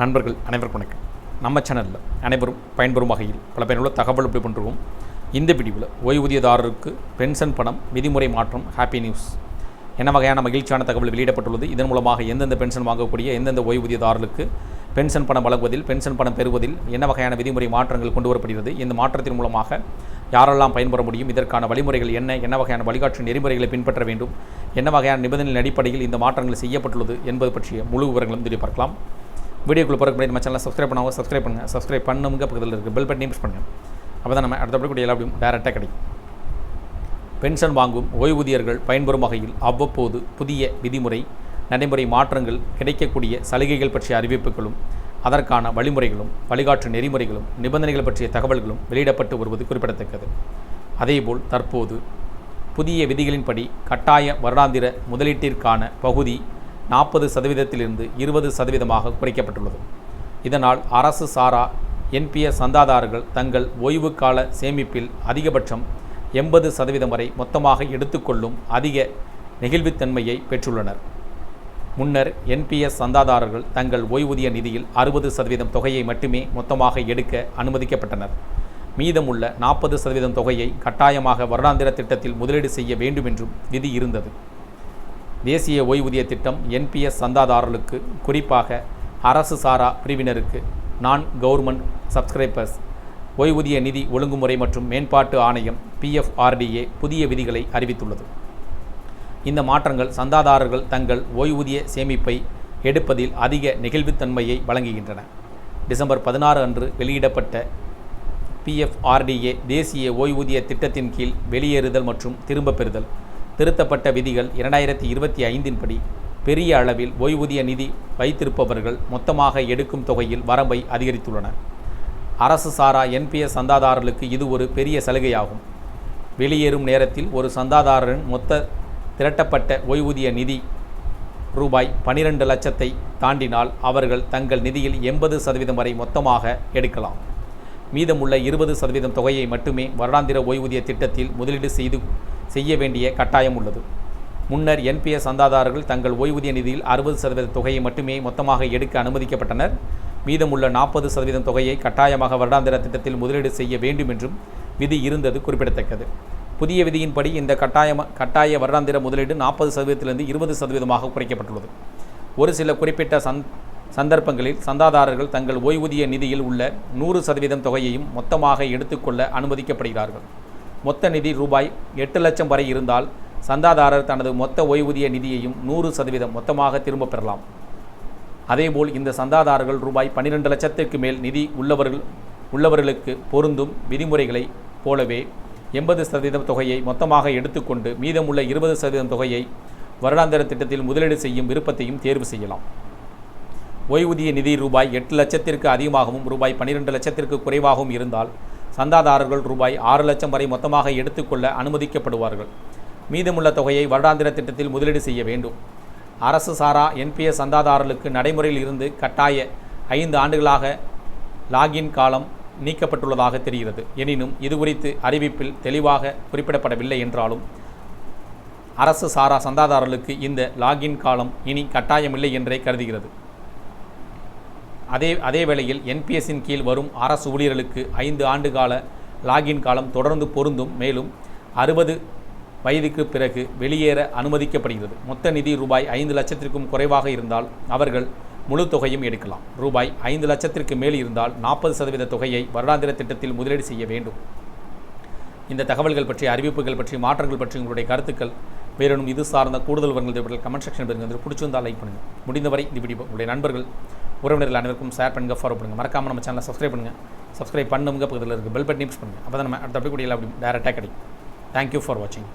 நண்பர்கள் அனைவருக்கும் வணக்கம். நம்ம சேனலில் அனைவரும் பயன்பெறும் வகையில் பல பயனுள்ள தகவல் எப்படி பண்ணுறோம் இந்த பிடிவில் ஓய்வூதியதாரருக்கு பென்ஷன் பணம் விதிமுறை மாற்றம் ஹாப்பி நியூஸ் என்ன வகையான மகிழ்ச்சியான தகவல் வெளியிடப்பட்டுள்ளது? இதன் மூலமாக எந்தெந்த பென்ஷன் வாங்கக்கூடிய எந்தெந்த ஓய்வூதியதாரர்களுக்கு பென்ஷன் பணம் வழங்குவதில் பென்ஷன் பணம் பெறுவதில் என்ன வகையான விதிமுறை மாற்றங்கள் கொண்டு வரப்படுகிறது இந்த மாற்றத்தின் மூலமாக யாரெல்லாம் பயன்பெற முடியும்? இதற்கான வழிமுறைகள் என்ன? என்ன வகையான வழிகாட்டு நெறிமுறைகளை பின்பற்ற வேண்டும்? என்ன வகையான நிபந்தனைகளின் அடிப்படையில் இந்த மாற்றங்கள் செய்யப்பட்டுள்ளது என்பது பற்றிய முழு விவரங்களும் தெரிய பார்க்கலாம். வீடியோக்குள்ள பிறகு முன்னாடி நம்ம சேனலை சப்ஸ்கிரைப் பண்ணாங்க சப்ஸ்கிரைப் பண்ணுங்கள் சப்ஸ்கிரைப் பண்ணுங்க பக்கத்தில் இருக்குது பெல் பட்டனையும் ப்ரெஸ் பண்ணுங்கள் அப்போ தான் நம்ம அடுத்தபடி கூடிய எல்லாத்தையும் டேரெக்டாக கிடைக்கும். பென்ஷன் வாங்கும் ஓய்வூதியர்கள் பயன்பெறும் வகையில் அவ்வப்போது புதிய விதிமுறை நடைமுறை மாற்றங்கள் கிடைக்கக்கூடிய சலுகைகள் பற்றிய அறிவிப்புகளும் அதற்கான வழிமுறைகளும் வழிகாட்டு நெறிமுறைகளும் நிபந்தனைகள் பற்றிய தகவல்களும் வெளியிடப்பட்டு வருவது குறிப்பிடத்தக்கது. அதேபோல் தற்போது புதிய விதிகளின்படி கட்டாய வருடாந்திர முதலீட்டிற்கான பகுதி நாற்பது சதவீதத்திலிருந்து இருபது சதவீதமாக குறைக்கப்பட்டுள்ளது. இதனால் அரசு சாரா என்பிஎஸ் சந்தாதாரர்கள் தங்கள் ஓய்வு கால சேமிப்பில் அதிகபட்சம் எண்பது சதவீதம் வரை மொத்தமாக எடுத்துக்கொள்ளும் அதிக நெகிழ்வுத்தன்மையை பெற்றுள்ளனர். முன்னர் என்பிஎஸ் சந்தாதாரர்கள் தங்கள் ஓய்வூதிய நிதியில் அறுபது சதவீதம் தொகையை மட்டுமே மொத்தமாக எடுக்க அனுமதிக்கப்பட்டனர். மீதமுள்ள நாற்பது சதவீதம் தொகையை கட்டாயமாக வருடாந்திர திட்டத்தில் முதலீடு செய்ய வேண்டும் என்றும் விதி இருந்தது. தேசிய ஓய்வூதிய திட்டம் என்பிஎஸ் சந்தாதாரர்களுக்கு குறிப்பாக அரசு சாரா பிரிவினருக்கு நான் கவர்மெண்ட் சப்ஸ்கிரைபர்ஸ் ஓய்வூதிய நிதி ஒழுங்குமுறை மற்றும் மேம்பாட்டு ஆணையம் பிஎஃப்ஆர்டிஏ புதிய விதிகளை அறிவித்துள்ளது. இந்த மாற்றங்கள் சந்தாதாரர்கள் தங்கள் ஓய்வூதிய சேமிப்பை எடுப்பதில் அதிக நெகிழ்வுத்தன்மையை வழங்குகின்றன. டிசம்பர் பதினாறு அன்று வெளியிடப்பட்ட பிஎஃப்ஆர்டிஏ தேசிய ஓய்வூதிய திட்டத்தின் கீழ் வெளியேறுதல் மற்றும் திரும்பப் பெறுதல் திருத்தப்பட்ட விதிகள் இரண்டாயிரத்தி இருபத்தி ஐந்தின் படி பெரிய அளவில் ஓய்வூதிய நிதி வைத்திருப்பவர்கள் மொத்தமாக எடுக்கும் தொகையில் வரம்பை அதிகரித்துள்ளன அரசு சாரா என்பிஎஸ் சந்தாதாரர்களுக்கு இது ஒரு பெரிய சலுகையாகும். வெளியேறும் நேரத்தில் ஒரு சந்தாதாரரின் மொத்த திரட்டப்பட்ட ஓய்வூதிய நிதி ரூபாய் பனிரெண்டு லட்சத்தை தாண்டினால் அவர்கள் தங்கள் நிதியில் எண்பது சதவீதம் வரை மொத்தமாக எடுக்கலாம். மீதமுள்ள இருபது சதவீதம் தொகையை மட்டுமே வருடாந்திர ஓய்வூதிய திட்டத்தில் முதலீடு செய்து செய்ய வேண்டிய கட்டாயம் உள்ளது. முன்னர் என்பிஎஸ் சந்தாதாரர்கள் தங்கள் ஓய்வூதிய நிதியில் அறுபது சதவீத தொகையை மட்டுமே மொத்தமாக எடுக்க அனுமதிக்கப்பட்டனர். மீதமுள்ள நாற்பது சதவீதம் தொகையை கட்டாயமாக வருடாந்திர திட்டத்தில் முதலீடு செய்ய வேண்டும் என்றும் விதி இருந்தது குறிப்பிடத்தக்கது. புதிய விதியின்படி இந்த கட்டாய கட்டாய வருடாந்திர முதலீடு நாற்பது சதவீதத்திலிருந்து இருபது சதவீதமாக குறைக்கப்பட்டுள்ளது. ஒரு சில குறிப்பிட்ட சந் சந்தர்ப்பங்களில் சந்தாதாரர்கள் தங்கள் ஓய்வூதிய நிதியில் உள்ள நூறு சதவீதம் தொகையையும் மொத்தமாக எடுத்துக்கொள்ள அனுமதிக்கப்படுகிறார்கள். மொத்த நிதி ரூபாய் எட்டு லட்சம் வரை இருந்தால் சந்தாதாரர் தனது மொத்த ஓய்வூதிய நிதியையும் நூறு சதவீதம் மொத்தமாக திரும்பப் பெறலாம். அதேபோல் இந்த சந்தாதாரர்கள் ரூபாய் பன்னிரெண்டு லட்சத்திற்கு மேல் நிதி உள்ளவர்கள் உள்ளவர்களுக்கு பொருந்தும் விதிமுறைகளை போலவே எண்பது சதவீதம் தொகையை மொத்தமாக எடுத்துக்கொண்டு மீதமுள்ள இருபது சதவீதம் தொகையை வருடாந்திர திட்டத்தில் முதலீடு செய்யும் விருப்பத்தையும் தேர்வு செய்யலாம். ஓய்வூதிய நிதி ரூபாய் எட்டு லட்சத்திற்கு அதிகமாகவும் ரூபாய் பன்னிரெண்டு லட்சத்திற்கு குறைவாகவும் இருந்தால் சந்தாதாரர்கள் ரூபாய் ஆறு லட்சம் வரை மொத்தமாக எடுத்துக்கொள்ள அனுமதிக்கப்படுவார்கள். மீதமுள்ள தொகையை வருடாந்திர திட்டத்தில் முதலீடு செய்ய வேண்டும். அரசு சாரா என்பிஎஸ் சந்தாதாரர்களுக்கு நடைமுறையில் இருந்து கட்டாய ஐந்து ஆண்டுகளாக லாகின் காலம் நீக்கப்பட்டுள்ளதாக தெரிகிறது. எனினும் இது குறித்து அறிவிப்பில் தெளிவாக குறிப்பிடப்படவில்லை என்றாலும் அரசு சாரா சந்தாதாரர்களுக்கு இந்த லாகின் காலம் இனி கட்டாயமில்லை என்றே கருதுகிறது. அதே அதே வேளையில் என்பிஎஸ்ஸின் கீழ் வரும் அரசு ஊழியர்களுக்கு ஐந்து ஆண்டு கால லாகின் காலம் தொடர்ந்து பொருந்தும். மேலும் அறுபது வயதுக்கு பிறகு வெளியேற அனுமதிக்கப்படுகிறது. மொத்த நிதி ரூபாய் ஐந்து லட்சத்திற்கும் குறைவாக இருந்தால் அவர்கள் முழு தொகையும் எடுக்கலாம். ரூபாய் ஐந்து லட்சத்திற்கு மேல் இருந்தால் நாற்பது சதவீத தொகையை வருடாந்திர திட்டத்தில் முதலீடு செய்ய வேண்டும். இந்த தகவல்கள் பற்றி அறிவிப்புகள் பற்றி மாற்றங்கள் பற்றி உங்களுடைய கருத்துக்கள் வேறொன்றும் இது சார்ந்த கூடுதல் விவரங்கள் கமெண்ட் செக்ஷன் பெறுங்க பிடிச்சிருந்தால் லைக் பண்ணுங்கள். முடிந்தவரை இந்த வீடியோ உங்களுடைய நண்பர்கள் உறவினர்கள் அனைவருக்கும் ஷேர் பண்ணுங்க ஃபாலோ பண்ணுங்கள் மறக்காமல் நம்ம சேனலை சப்ஸ்கிரைப் பண்ணுங்கள் சப்ஸ்கிரைப் பண்ணுங்க பக்கத்தில் இருக்குது பெல் பட்டனை ப்ரெஸ் பண்ணுங்கள் அப்போ தான் நம்ம அடுத்த அப்படி கூட அப்படி டேரெக்டாக கிடைக்கும். தேங்க்யூ ஃபார் வாட்சிங்